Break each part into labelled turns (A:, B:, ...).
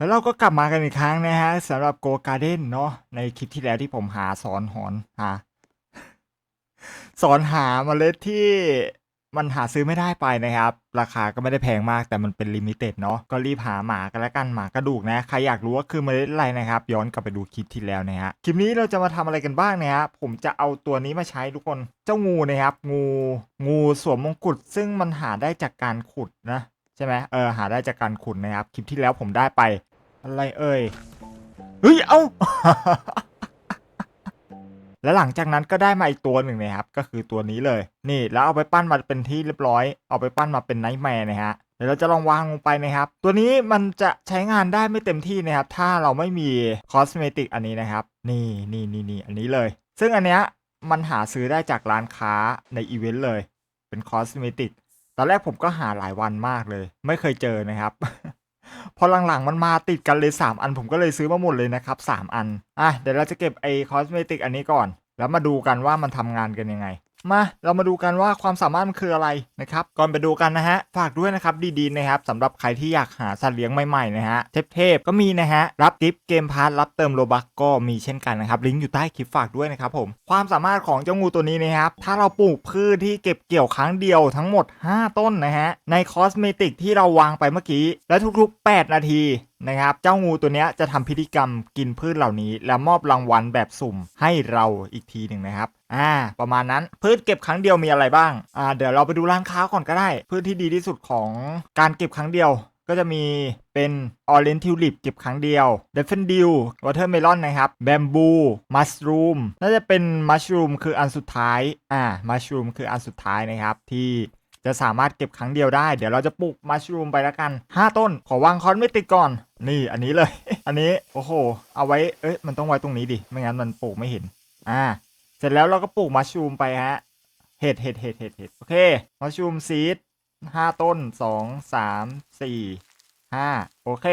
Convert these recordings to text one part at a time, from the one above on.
A: แล้วเราก็กลับมากันอีกครั้งนะฮะสำหรับ Go Garden เนาะในคลิปที่แล้วที่ผมหาสอนหอนหาสอนหาเมล็ดที่มันหาซื้อไม่ได้ไปนะครับ ราคาก็ไม่ได้แพงมากแต่มันเป็นลิมิเต็ดเนาะก็รีบหาหมากันแล้วกันหมากระดูกนะ ใครอยากรู้ว่าคือเมล็ดอะไรนะครับ ย้อนกลับไปดูคลิปที่แล้วนะฮะคลิปนี้เราจะมาทำอะไรกันบ้างนะฮะผมจะเอาตัวนี้มาใช้ทุกคนเจ้างูนะครับ งูงูสวมมงกุฎซึ่งมันหาได้จากการขุดนะใช่ไหมเออหาได้จากการขุดนะครับ คลิปที่แล้วผมได้ไป อะไรเอ่ย เฮ้ย เอ้า แล้วหลังจากนั้นก็ได้มาอีกตัวหนึ่งนะครับ ก็คือตัวนี้เลย นี่แล้วเอาไปปั้นมาเป็นที่เรียบร้อย เอาไปปั้นมาเป็นไนท์แมร์นะฮะเดี๋ยวเราจะลองวางลงไปนะครับ ตัวนี้มันจะใช้งานได้ไม่เต็มที่นะครับ ถ้าเราไม่มีคอสเมติกอันนี้นะครับ นี่นี่นี่นี่อันนี้เลย ซึ่งอันเนี้ยมันหาซื้อได้จากร้านค้าในอีเวนต์เลย เป็นคอสเมติก ตอนแรกผมก็หาหลายวันมากเลย ไม่เคยเจอนะครับ พอหลังๆมันมาติดกันเลย 3 อันผมก็เลยซื้อมาหมดเลยนะครับ 3 อัน อะเดี๋ยวเราจะเก็บไอ้คอสเมติกอันนี้ก่อน แล้วมาดูกันว่ามันทำงานกันยังไง มาเรามาดูกันว่าความสามารถมันคืออะไรนะครับก่อนไปดูกันนะฮะฝากด้วยนะครับดีๆนะครับสำหรับใครที่อยากหาสัตว์เลี้ยงใหม่ๆนะฮะเทพๆก็มีนะฮะรับกิฟต์เกมพาร์ทรับเติมโลบักก็มีเช่นกันนะครับลิงก์อยู่ใต้คลิปฝากด้วยนะครับผมความสามารถของเจ้างูตัวนี้นะครับถ้าเราปลูกพืชที่เก็บเกี่ยวครั้งเดียวทั้งหมด 5 ต้นนะฮะในคอสเมติกที่เราวางไปเมื่อกี้ และทุก ๆ 8 นาทีนะครับเจ้างูตัวนี้จะทำพิธีกรรมกินพืชเหล่านี้ และมอบรางวัลแบบสุ่มให้เราอีกทีหนึ่งนะครับ อ่า ประมาณนั้น พืชเก็บครั้งเดียวมีอะไรบ้าง อ่า เดี๋ยวเราไปดูร้านค้าก่อนก็ได้ พืชที่ดีที่สุดของการเก็บครั้งเดียว ก็จะมีเป็น Orange Tulip เก็บครั้งเดียว Daffodil Watermelon นนะครับ Bamboo Mushroom น่าจะเป็น Mushroom คืออันสุดท้าย อ่า Mushroom คืออันสุดท้ายนะครับที่จะสามารถเก็บครั้งเดียวได้ เดี๋ยวเราจะปลูก Mushroom ไปแล้วกัน 5 ต้น ขอวางคอนไม่ติดก่อน นี่อันนี้เลย อันนี้ โอ้โห เอาไว้ เอ้ย มันต้องไว้ตรงนี้ดิ ไม่งั้นมันปลูกไม่เห็น อ่า เสร็จแล้วเราก็ปลูกมัชชูมไปฮะ เห็ดเห็ดเห็ดเห็ดเห็ดโอเค มัชชูมซีดห้าต้นสองสามสี่ห้าโอเค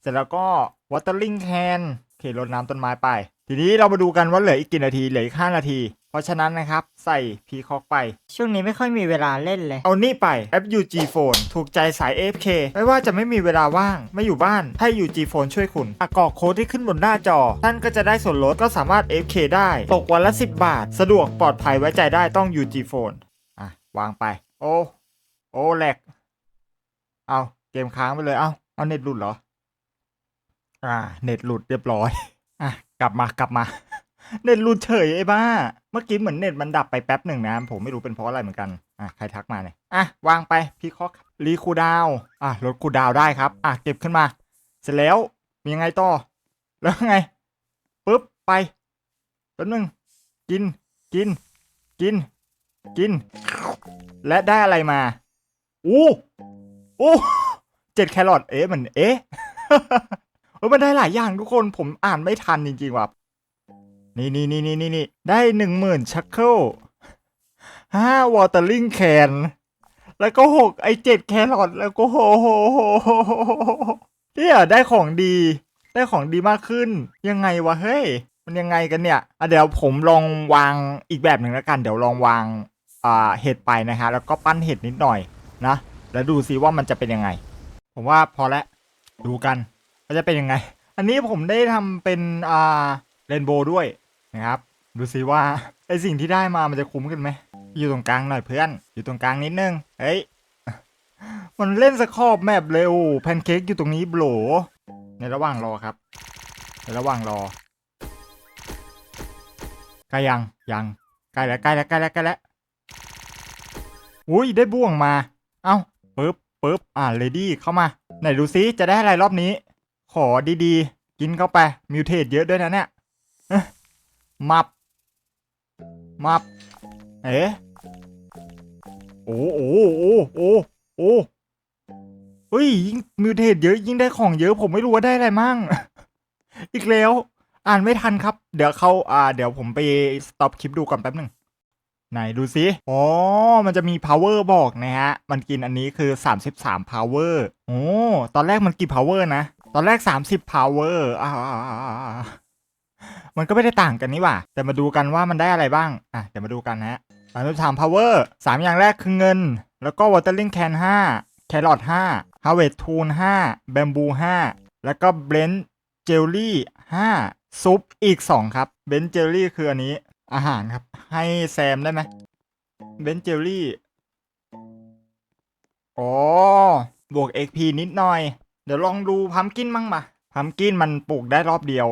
A: เสร็จแล้วก็ watering can โอเครดน้ำต้นไม้ไป ทีนี้เรามาดูกันว่าเหลืออีกกี่นาที เหลืออีกห้านาที เพราะฉะนั้นนะครับ ใส่พีคอกไป
B: ช่วงนี้ไม่ค่อยมีเวลาเล่นเลย
A: เอานี่ไป FUG Phone ถูกใจสาย AFK ไม่ว่าจะไม่มีเวลาว่าง ไม่อยู่บ้าน ให้ UG Phone ช่วยคุณอะกรอกโค้ดที่ขึ้นบนหน้าจอ ท่านก็จะได้ส่วนลดก็สามารถ AFK ได้ ตกวันละ 10 บาท สะดวกปลอดภัยไว้ใจได้ต้อง UG Phone อะ วางไป โอ้ โอ้แหลก เอาเกมค้างไปเลย เอาเอาเน็ตหลุดเหรอ อ่า เน็ตหลุดเรียบร้อย อะ กลับมากลับมา เน็ตหลุดเฉยไอ้บ้า เมื่อกี้เหมือนเน็ตมันดับไปแป๊บหนึ่งนะ ผมไม่รู้เป็นเพราะอะไรเหมือนกัน อะใครทักมาเนี่ยอะวางไปพี่คอกรีคูดาวอะลดคูดาวได้ครับ อะเก็บขึ้นมา เสร็จแล้วมียังไงต่อ แล้วไงปุ๊บไปแป๊บนึงกินกิน กิน กิน และได้อะไรมาอู้อู้เจ็ดแครอทเอ๊ะมันเอ๊ะเออมันได้หลายอย่างทุกคนผมอ่านไม่ทันจริงๆว่ะ นี่นี่นี่นี่นี่นี่ได้หนึ่งหมื่นชักเคิลห้าวอเตอร์ลิงแคนแล้วก็หกไอเจ็ดแครอทแล้วก็โหโหโหโหเนี่ยได้ของดี ได้ของดีมากขึ้น ยังไงวะเฮ้ย มันยังไงกันเนี่ยอะเดี๋ยวผมลองวางอีกแบบหนึ่งแล้วกัน เดี๋ยวลองวางอ่าเห็ดไปนะฮะ แล้วก็ปั้นเห็ดนิดหน่อยนะ แล้วดูซิว่ามันจะเป็นยังไง ผมว่าพอแล้วดูกันว่าจะเป็นยังไง อันนี้ผมได้ทำเป็นอ่าเรนโบว์ด้วย นะครับ ดูซิว่าไอสิ่งที่ได้มามันจะคุ้มกันไหม อยู่ตรงกลางหน่อยเพื่อน อยู่ตรงกลางนิดนึง เฮ้ย มันเล่นสครอบแมปเร็วแพนเค้กอยู่ตรงนี้โบลในระหว่างรอครับ ในระหว่างรอใกล้ยังยังใกล้แล้วใกล้แล้วใกล้แล้วใกล้แล้วอุ้ยได้บ่วงมา เอ้าปึ๊บปึ๊บอ่าเลดี้เข้ามา ไหนดูซิจะได้อะไรรอบนี้ ขอดีๆ กินเข้าไปมิวเทสเยอะด้วยนะเนี่ย มับ มับ เอ๊ะโอ้โอ้โอ้โอ้โอ้เฮ้ยยิ่งมิวเทสเยอะยิ่งได้ของเยอะผมไม่รู้ว่าได้อะไรมั่ง อีกแล้ว อ่านไม่ทันครับ เดี๋ยวเขาอ่า เดี๋ยวผมไปสต็อปคลิปดูก่อนแป๊บหนึ่งไหนดูซิอ๋อ มันจะมี power บอกนะฮะ มันกินอันนี้คือ 33 power โอ้ ตอนแรกมันกี่ power นะ ตอนแรก 30 power อ่า มันก็ไม่ได้ต่างกันนี่หว่า แต่มาดูกันว่ามันได้อะไรบ้าง อะ เดี๋ยวมาดูกันนะฮะ33 power 3อร์สามอย่างแรกคือเงิน แล้วก็ watering can 5 carrot 5 harvest tool 5 bamboo 5แล้วก็เบรนท์เจลลี่ห้าซุปอีกสองครับเบนท์เจลลี่คืออันนี้อาหารครับ ให้แซมได้ไหมเบนท์เจลลี่อ๋อบวก XP นิดหน่อย เดี๋ยวลองดูพัมกินมั่งมาพัมกินมันปลูกได้รอบเดียว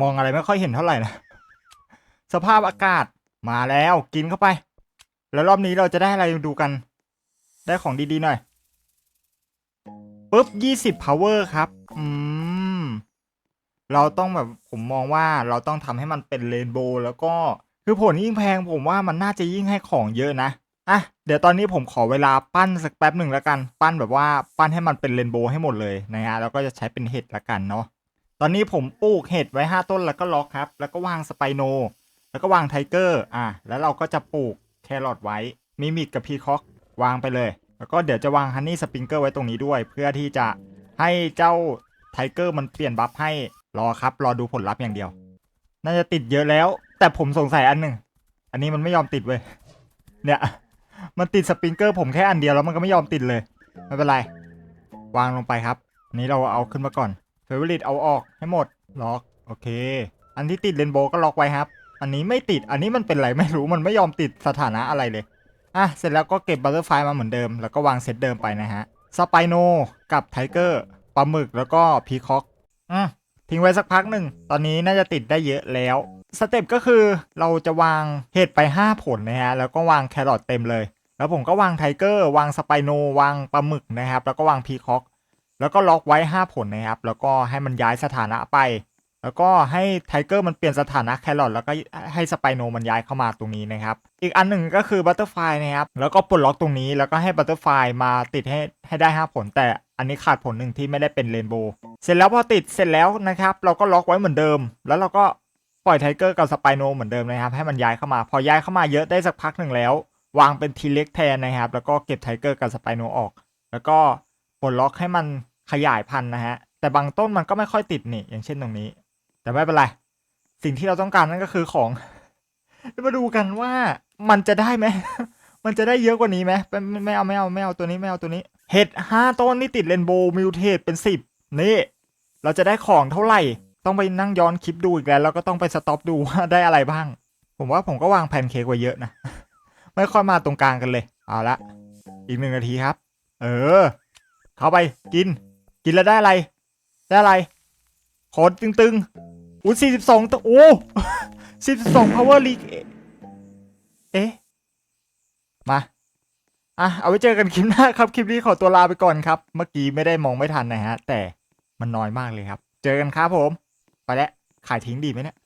A: มองอะไรไม่ค่อยเห็นเท่าไหร่นะ สภาพอากาศมาแล้วกินเข้าไป แล้วรอบนี้เราจะได้อะไรดูกัน ได้ของดีๆหน่อยปุ๊บยี่สิบ power ครับ อืม เราต้องแบบผมมองว่าเราต้องทำให้มันเป็นเรนโบว์แล้วก็คือผลยิ่งแพงผมว่ามันน่าจะยิ่งให้ของเยอะนะ อะ เดี๋ยวตอนนี้ผมขอเวลาปั้นสักแป๊บหนึ่งแล้วกัน ปั้นแบบว่าปั้นให้มันเป็นเรนโบว์ให้หมดเลยนะฮะ แล้วก็จะใช้เป็นเห็ดละกันเนาะ ตอนนี้ผมปลูกเห็ดไว้ 5 ต้นแล้วก็ล็อกครับ แล้วก็วางสไปโน แล้วก็วางไทเกอร์ อะ แล้วเราก็จะปลูกแครอทไว้มิมิกกับพีคอกวางไปเลย แล้วก็เดี๋ยวจะวางฮันนี่สปริงเกอร์ไว้ตรงนี้ด้วย เพื่อที่จะให้เจ้าไทเกอร์มันเปลี่ยนบัฟให้ รอครับ รอดูผลลัพธ์อย่างเดียว น่าจะติดเยอะแล้ว แต่ผมสงสัยอันหนึ่ง อันนี้มันไม่ยอมติดเว้ย เนี่ย มันติดสปริงเกอร์ผมแค่อันเดียวแล้วมันก็ไม่ยอมติดเลย ไม่เป็นไร วางลงไปครับ อันนี้เราเอาขึ้นมาก่อน เฟเวอริตเอาออกให้หมดล็อกโอเค อันที่ติดเรนโบว์ก็ล็อกไว้ครับ อันนี้ไม่ติดอันนี้มันเป็นไรไม่รู้มันไม่ยอมติดสถานะอะไรเลยอะเสร็จแล้วก็เก็บบัตเตอร์ไฟมาเหมือนเดิม แล้วก็วางเซตเดิมไปนะฮะสไปโนกับไทเกอร์ปลาหมึกแล้วก็พีคอกอืมทิ้งไว้สักพักหนึ่ง ตอนนี้น่าจะติดได้เยอะแล้ว สเต็ปก็คือเราจะวางเห็ดไป 5 ผลนะฮะ แล้วก็วางแครอทเต็มเลย แล้วผมก็วางไทเกอร์ วางสไปโน วางปลาหมึกนะครับ แล้วก็วางพีคอก แล้วก็ล็อกไว้ 5 ผลนะครับ แล้วก็ให้มันย้ายสถานะไป แล้วก็ให้ไทเกอร์มันเปลี่ยนสถานะแครอทแล้วก็ให้สไปโนมันย้ายเข้ามาตรงนี้นะครับ อีกอันหนึ่งก็คือบัตเตอร์ไฟนะครับ แล้วก็ปลดล็อกตรงนี้ แล้วก็ให้บัตเตอร์ไฟมาติดให้ให้ได้ 5 ผล แต่อันนี้ขาดผลหนึ่งที่ไม่ได้เป็นเรนโบว์เสร็จแล้วพอติดเสร็จแล้วนะครับ เราก็ล็อกไว้เหมือนเดิม แล้วเราก็ปล่อยไทเกอร์กับสไปโนเหมือนเดิมนะครับ ให้มันย้ายเข้ามา พอย้ายเข้ามาเยอะได้สักพักหนึ่งแล้ว วางเป็นทีเล็กแทนนะครับ แล้วก็เก็บไทเกอร์กับสไปโนออก แล้วก็ ปลดล็อกให้มันขยายพันธุ์นะฮะ แต่บางต้นมันก็ไม่ค่อยติดนี่ อย่างเช่นตรงนี้ แต่ไม่เป็นไร สิ่งที่เราต้องการนั่นก็คือของมาดูกันว่ามันจะได้ไหม มันจะได้เยอะกว่านี้ไหมไม่ไม่เอาไม่เอาไม่เอาตัวนี้ไม่เอาตัวนี้ เห็ดห้าต้นนี่ติดเรนโบว์มิวเทสเป็นสิบนี่ เราจะได้ของเท่าไหร่ ต้องไปนั่งย้อนคลิปดูอีกแล้ว แล้วก็ต้องไปสต็อปดูว่าได้อะไรบ้าง ผมว่าผมก็วางแพนเค้กไว้เยอะนะ ไม่ค่อยมาตรงกลางกันเลย เอาละ อีกหนึ่งนาทีครับ เออ เข้าไปกิน กินแล้วได้อะไร ได้อะไรโคตรตึงๆอู้สี่สิบสองตัวโอ้สี่สิบสอง power league เอ๊ะ มา อะ เอาไว้เจอกันคลิปหน้าครับ คลิปนี้ขอตัวลาไปก่อนครับ เมื่อกี้ไม่ได้มองไม่ทันนะฮะ แต่มันน้อยมากเลยครับ เจอกันครับผม ไปแล้ว ขายทิ้งดีไหมเนี่ย